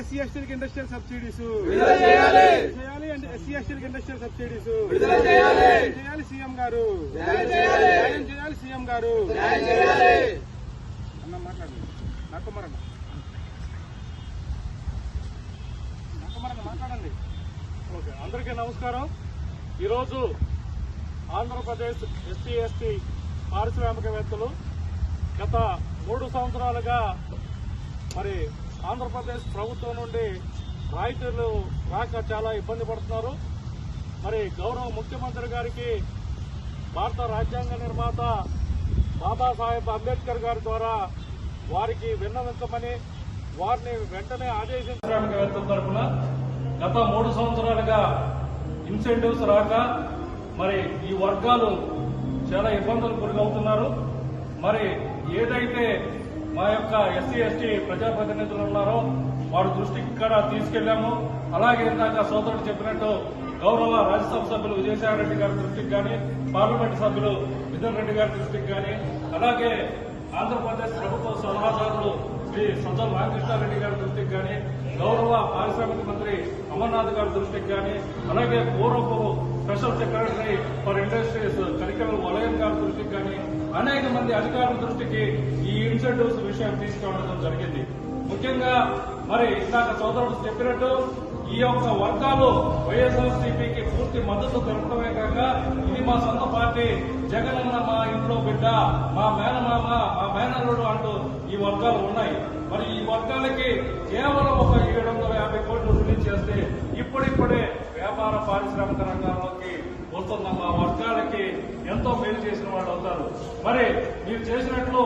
SC ఎస్టీలకు industrial subsidies. విడుదల చేయాలి. చేయాలి అంటే ఎస్సీ ఎస్టీలకు ఇండస్ట్రియల్ సబ్సిడీస్. విడుదల చేయాలి. చేయాలి సీఎం గారు. చేయాలి. సీఎం గారు. అన్న మాట్లాడండి. నక్కమరన్న నక్కమరన్న మాట్లాడండి. ఓకే అందరికీ నమస్కారం. ఈరోజు ఆంధ్రప్రదేశ్ ఎస్సీ ఎస్టీ పారిశ్రామికవేత్తలు గత మూడు సంవత్సరాలుగా మరి ఆంధ్రప్రదేశ్ ప్రభుత్వం నుండి రాయితీలు రాక చాలా ఇబ్బంది పడుతున్నారు. మరి గౌరవ ముఖ్యమంత్రి గారికి భారత రాజ్యాంగ నిర్మాత బాబాసాహెబ్ అంబేద్కర్ గారి ద్వారా వారికి విన్నవించమని వారిని వెంటనే ఆదేశించడానికవేత్తల తరఫున గత మూడు సంవత్సరాలుగా ఇన్సెంటివ్స్ రాక మరి ఈ వర్గాలు చాలా ఇబ్బందులు గురవుతున్నారు. మరి ఏదైతే మా యొక్క ఎస్సీ ఎస్టీ ప్రజాప్రతినిధులు ఉన్నారో వారి దృష్టికి ఇక్కడ తీసుకెళ్ళాము అలాగే ఇందాక సోదరుడు చెప్పినట్టు గౌరవ రాజ్యసభ సభ్యులు విజయసాయి రెడ్డి గారి దృష్టికి కానీ పార్లమెంట్ సభ్యులు మిథున్ రెడ్డి గారి దృష్టికి కానీ అలాగే ఆంధ్రప్రదేశ్ ప్రభుత్వ సలహాదారులు శ్రీ సజ్జల రామకృష్ణారెడ్డి గారి దృష్టికి కానీ గౌరవ పారిశ్రామిక మంత్రి అమర్నాథ్ గారి దృష్టికి కానీ అలాగే పూర్వపు special secretary for industries Karikal Valayam గారి దృష్టికి కానీ అనేక మంది అధికారుల దృష్టికి ఈ ఇన్సెంటివ్స్ విషయం తీసుకురావడం జరిగింది. ముఖ్యంగా మరి ఇందాక సోదరుడు చెప్పినట్టు ఈ యొక్క వర్గాలు వైఎస్ఆర్సీపీకి పూర్తి మద్దతు తెలపడమే కాక ఇది మా సొంత పార్టీ. జగనన్న మా ఇంట్లో బిడ్డ మా మేనమామ మా మేనల్లుడు అంటూ ఈ వర్గాలు ఉన్నాయి. మరి ఈ వర్గాలకి కేవలం ఒక ఏడు వందల యాభై కోట్లు రిలీజ్ చేస్తే ఇప్పుడిప్పుడే వ్యాపార పారిశ్రామిక రంగంలోకి వస్తున్న మా వర్గాలకి ఎంతో మేలు చేసిన వాళ్ళు అవుతారు మరి మీరు చేసినట్లు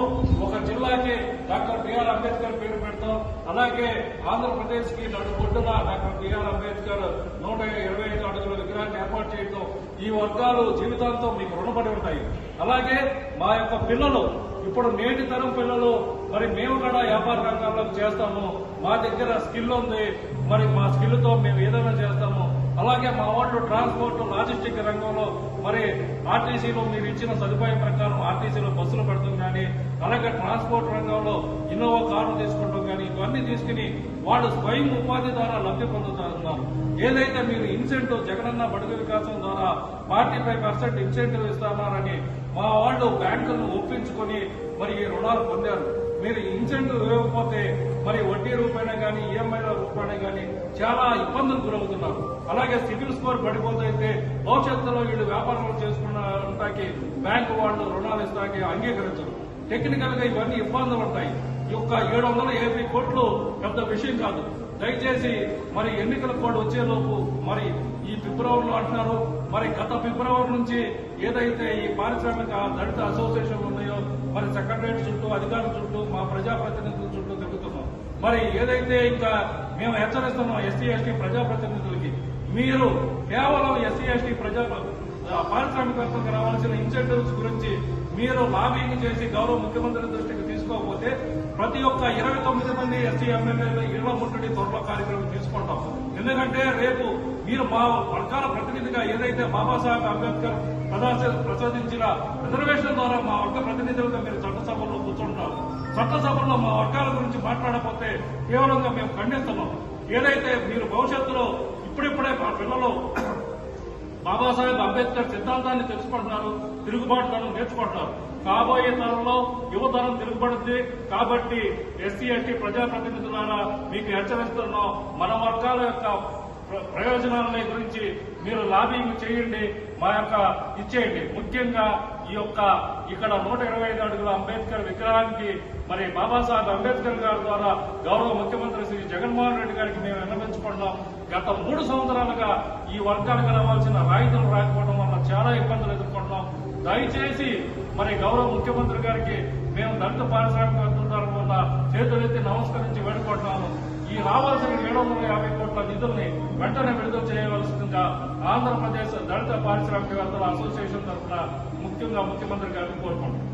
ఒక జిల్లాకి డాక్టర్ బిఆర్ అంబేద్కర్ పేరు పెడతాం. అలాగే ఆంధ్రప్రదేశ్కి నడుగొడ్డున డాక్టర్ బిఆర్ అంబేద్కర్ నూట ఇరవై ఐదు అడుగుల విగ్రహాన్ని ఏర్పాటు చేయడం ఈ వర్గాలు జీవితాంతం మీకు రుణపడి ఉంటాయి. అలాగే మా యొక్క పిల్లలు ఇప్పుడు నేటి తరం పిల్లలు మరి మేము కూడా వ్యాపార రంగంలో చేస్తాము. మా దగ్గర స్కిల్ ఉంది. మరి మా స్కిల్తో మేము ఏదైనా చేస్తాము. అలాగే మా వాళ్ళు ట్రాన్స్పోర్ట్ లాజిస్టిక్ రంగంలో మరి ఆర్టీసీలో మీరు ఇచ్చిన సదుపాయం ప్రకారం ఆర్టీసీలో బస్సులు పెడతాం కానీ అలాగే ట్రాన్స్పోర్ట్ రంగంలో ఇన్నోవా కార్లు తీసుకుంటాం కానీ ఇవన్నీ తీసుకుని వాళ్ళు స్వయం ఉపాధి ద్వారా లబ్ధి పొందుతున్నారు ఏదైతే మీరు ఇన్సెంటివ్ జగనన్న బడుగు వికాసం ద్వారా ఫార్టీ ఫైవ్ పర్సెంట్ ఇన్సెంటివ్ ఇస్తున్నారని మా వాళ్ళు బ్యాంకులను ఒప్పించుకొని మరి ఈ రుణాలు పొందారు. మీరు ఇన్సెంటివ్ ఇవ్వకపోతే మరి వడ్డీ రూపాయన కానీ ఈఎంఐల రూపాయన కానీ చాలా ఇబ్బందులు గురవుతున్నారు. అలాగే సివిల్ స్కోర్ పడిపోతే భవిష్యత్తులో వీళ్ళు వ్యాపారాలు చేసుకున్నటానికి బ్యాంకు వాళ్ళు రుణాలు ఇస్తాకి అంగీకరించరు. టెక్నికల్గా ఇవన్నీ ఇబ్బందులు ఉంటాయి ఈ యొక్క ఏడు వందల యాభై కోట్లు పెద్ద విషయం కాదు. దయచేసి మరి ఎన్నికల కోడ్ వచ్చేలోపు మరి ఈ ఫిబ్రవరిలో అంటున్నారు. మరి గత ఫిబ్రవరి నుంచి ఏదైతే ఈ పారిశ్రామిక దళిత అసోసియేషన్ ఉన్నాయో మరి సెక్రటరేట్ చుట్టూ అధికారుల చుట్టూ మా ప్రజాప్రతినిధుల చుట్టూ తిరుగుతున్నాం. మరి ఏదైతే ఇంకా మేము హెచ్చరిస్తున్నాం ఎస్సీ ఎస్టీ ప్రజాప్రతినిధులకి మీరు కేవలం ఎస్సీ ఎస్టీ ప్రజా పారిశ్రామికవేత్తలకు రావాల్సిన ఇన్సెంటివ్స్ గురించి మీరు లాబింగ్ చేసి గౌరవ ముఖ్యమంత్రి దృష్టికి తీసుకోకపోతే ప్రతి ఒక్క ఇరవై తొమ్మిది మంది ఎస్సీ ఎమ్మెల్యేలు ఇళ్ళ ముట్టడి త్వరలో కార్యక్రమం తీసుకుంటాం ఎందుకంటే రేపు మీరు మా వర్గాల ప్రతినిధిగా ఏదైతే బాబాసాహెబ్ అంబేద్కర్ ప్రదాస- ప్రసాదించిన రిజర్వేషన్ ద్వారా మా వర్గ ప్రతినిధులుగా మీరు చట్టసభలో కూర్చుంటారు చట్టసభల్లో మా వర్గాల గురించి మాట్లాడకపోతే కేవలంగా మేము ఖండిస్తున్నాం ఏదైతే మీరు భవిష్యత్తులో ఇప్పుడిప్పుడే మా పిల్లలు బాబాసాహెబ్ అంబేద్కర్ సిద్ధాంతాన్ని తెలుసుకుంటున్నారు తిరుగుబాటుతనం నేర్చుకుంటున్నారు. కాబోయే తరంలో యువతరం తిరుగుబడుద్ది. కాబట్టి ఎస్సీ ఎస్టీ ప్రజాప్రతినిధులారా మీకు హెచ్చరిస్తున్నాం మన వర్గాల యొక్క ప్ర- ప్రయోజనాల గురించి మీరు లాబింగ్ చేయండి మా యొక్క ఇచ్చేయండి. ముఖ్యంగా ఈ యొక్క ఇక్కడ నూట ఇరవై ఐదు అడుగుల అంబేద్కర్ విగ్రహానికి మరి బాబాసాహెబ్ అంబేద్కర్ గారి ద్వారా గౌరవ ముఖ్యమంత్రి శ్రీ జగన్మోహన్ రెడ్డి గారికి మేము విన్నవించుకుంటున్నాం గత మూడు సంవత్సరాలుగా ఈ వర్గానికి రావాల్సిన రాయితీలు రాకపోవడం వల్ల చాలా ఇబ్బందులు ఎదుర్కొంటున్నాం దయచేసి మరి గౌరవ ముఖ్యమంత్రి గారికి మేము దళిత పారిశ్రామికవేత్తల తరఫున చేతులెత్తి నమస్కరించి వేడుకుంటున్నాము. ఈ రావాల్సిన ఏడు వందల యాభై కోట్ల నిధుల్ని వెంటనే విడుదల చేయవలసిందిగా ఆంధ్రప్రదేశ్ దళిత పారిశ్రామికవేత్తల అసోసియేషన్ తరఫున ముఖ్యంగా ముఖ్యమంత్రి గారిని కోరుకుంటున్నాం.